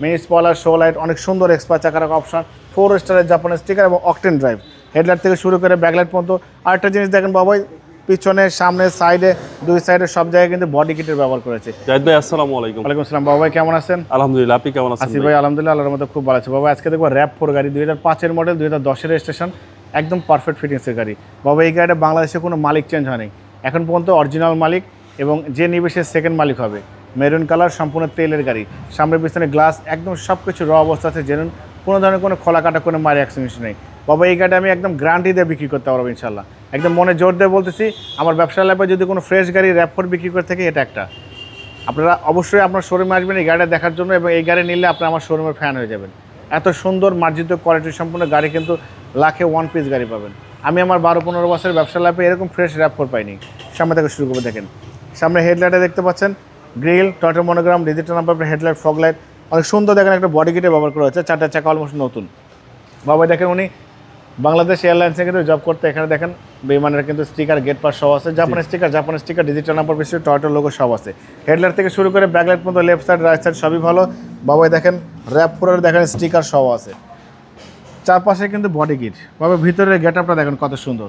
Mini স্পলার show light অনেক সুন্দর এক্সপার চাকার অপশন ফোর স্টারের জাপানের স্টিকার এবং অকটেন ড্রাইভ হেডলাইট থেকে শুরু করে ব্যাকলাইট পর্যন্ত আরেকটা জিনিস দেখেন বাবাই পিছনে সামনে সাইডে দুই সাইডে সব জায়গায় কিন্তু বডি কিটের ব্যবহার করেছে। জাহিদ ভাই আসসালামু আলাইকুম। ওয়ালাইকুম আসসালাম বাবাই কেমন আছেন? আলহামদুলিল্লাহ আপনি কেমন আছেন আসি ভাই? আলহামদুলিল্লাহ আল্লাহর মধ্যে খুব ভালো আছে। বাবা আজকে দেখব র্যাপ ফোর গাড়ি দুই হাজার পাঁচের মডেল দুই হাজার দশের স্টেশন একদম পারফেক্ট ফিটিংসের গাড়ি। বাবা এই গাড়িটা বাংলাদেশে কোনো মালিক চেঞ্জ হয়নি। এখন পর্যন্ত অরিজিনাল মালিক এবং যে নিবে সে সেকেন্ড মালিক হবে। মেরুন কালার, সম্পূর্ণ তেলের গাড়ি। সামনে পিছনে গ্লাস, একদম সব কিছু র অবস্থা আছে জেনুন কোনো ধরনের কোনো খোলা কাটা কোনো মারি অ্যাক্সিডেন্ট নেই। বাবা, এই গাড়ি আমি একদম গ্যারান্টি দিয়ে বিক্রি করতে পারব ইনশাল্লাহ একদম মনে জোর দিয়ে বলতেছি, আমার ব্যবসা লাইফে যদি কোনো ফ্রেশ গাড়ি র্যাপ ফোর বিক্রি করে থাকে, এটা একটা। আপনারা অবশ্যই আপনার শোরুমে আসবেন, এই গাড়িটা দেখার জন্য, এবং এই গাড়ি নিলে আপনার আমার শোরুমের ফ্যান হয়ে যাবেন। এত সুন্দর, মার্জিত কোয়ালিটি সম্পূর্ণ গাড়ি কিন্তু লাখে ওয়ান পিস গাড়ি পাবেন। আমি আমার বারো পনেরো বছরের ব্যবসা লাইফে এরকম ফ্রেশ র্যাপ ফোর পাইনি। সামনে থেকে শুরু করে দেখেন। সামনে হেডলাইটে দেখতে পাচ্ছেন grill Toyota monogram digital number headlight fog light অনেক সুন্দর দেখেন একটা বডি কিটে ব্যবহার করা হয়েছে চারটা চাকা অলমোস্ট নতুন। বাবা দেখেন উনি বাংলাদেশ এয়ারলাইন্সে কিন্তু জব করতে এখানে দেখেন বিমানের কিন্তু স্টিকার গেট পাস সব আছে জাপানের স্টিকার জাপানের স্টিকার ডিজিটাল নাম্বার বেশি টয়টোর লোগো সব আছে। হেডলাইট থেকে শুরু করে ব্যাকলাইট পর্যন্ত লেফট সাইড রাইট সাইড সবই ভালো। বাবাই দেখেন র্যাপ পুরোর দেখেন স্টিকার সব আছে। চারপাশে কিন্তু বডি কিট বাবা ভিতরের গেট আপটা দেখেন কত সুন্দর।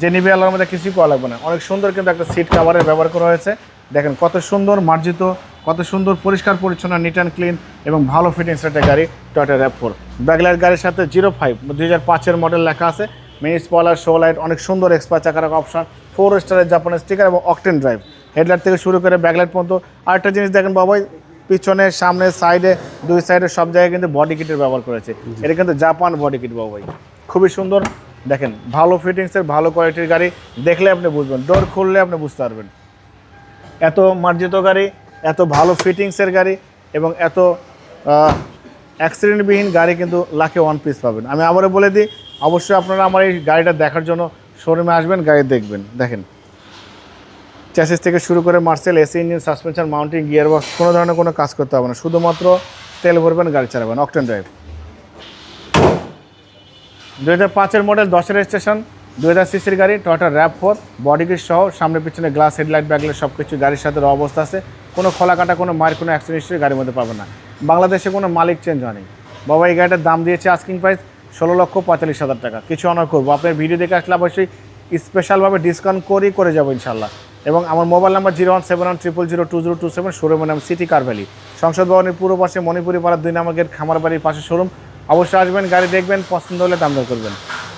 যে নিবে আল্লাহর মধ্যে কিছুই করা লাগবে না। অনেক সুন্দর কিন্তু একটা সিট কাভারের ব্যবহার করা হয়েছে। দেখেন কত সুন্দর মার্জিত কত সুন্দর পরিষ্কার পরিচ্ছন্ন নিট অ্যান্ড ক্লিন এবং ভালো ফিটিংস একটা গাড়ি টয়টা র্যাপ ফোর ব্যাকলাইট গাড়ির সাথে জিরো ফাইভ দুই হাজার পাঁচের মডেল লেখা আছে। মিনি স্পলার শো লাইট অনেক সুন্দর এক্সপার চাকার অপশন ফোর স্টারের জাপানের স্টিকার এবং অকটেন ড্রাইভ হেডলাইট থেকে শুরু করে ব্যাকলাইট পর্যন্ত আরেকটা জিনিস দেখেন বাবাই পিছনে সামনে সাইডে দুই সাইডে সব জায়গায় কিন্তু বডি কিটের ব্যবহার করেছে এটা কিন্তু জাপান বডি কিট বাবাই। খুবই সুন্দর। দেখেন ভালো ফিটিংসের ভালো কোয়ালিটির গাড়ি দেখলে আপনি বুঝবেন ডোর খুললে আপনি বুঝতে পারবেন। এত মার্জিত গাড়ি, এত ভালো ফিটিংসের গাড়ি এবং এত অ্যাক্সিডেন্টবিহীন গাড়ি কিন্তু লাখে ওয়ান পিস পাবেন। আমি আবারও বলে দিই, অবশ্যই আপনারা আমার এই গাড়িটা দেখার জন্য শোরুমে আসবেন, গাড়ি দেখবেন। দেখেন চ্যাসিস থেকে শুরু করে Marcel AC engine suspension mounting gear box কোনো ধরনের কোনো কাজ করতে হবে না। শুধুমাত্র তেল ভরবেন, গাড়ি চালাবেন। অকটেন ড্রাইভ দু হাজার পাঁচের মডেল দশের স্টেশন দু হাজার সিসির গাড়ি Toyota RAV four body kit সহ, সামনে পিছনে গ্লাস হেডলাইট ব্যাগলাইট সব কিছু গাড়ির সাথে অবস্থা আছে। কোনো খোলা কাটা কোনো মায়ের কোনো অ্যাক্সিডেন্ট হিস্ট্রি গাড়ির মধ্যে পাবেন না। বাংলাদেশে কোনো মালিক চেঞ্জ হয়নি। বাবা এই গাড়িটার দাম দিয়েছে আস্কিং প্রাইস ষোলো লক্ষ পঁয়তাল্লিশ হাজার টাকা। কিছু অনার করব। আপনার ভিডিও দেখে আসলে অবশ্যই স্পেশালভাবে ডিসকাউন্ট করেই করে যাব ইনশাল্লাহ এবং আমার mobile number zero one seven one triple zero two zero two seven শোরুমের নাম সিটি কার ভ্যালি সংসদ ভবনের পূর্ব পাশে মণিপুরি পাড়ার দুই নম্বর গেট খামার বাড়ির পাশে শোরুম অবশ্যই আসবেন, গাড়ি দেখবেন, পছন্দ হলে দাম দর করবেন।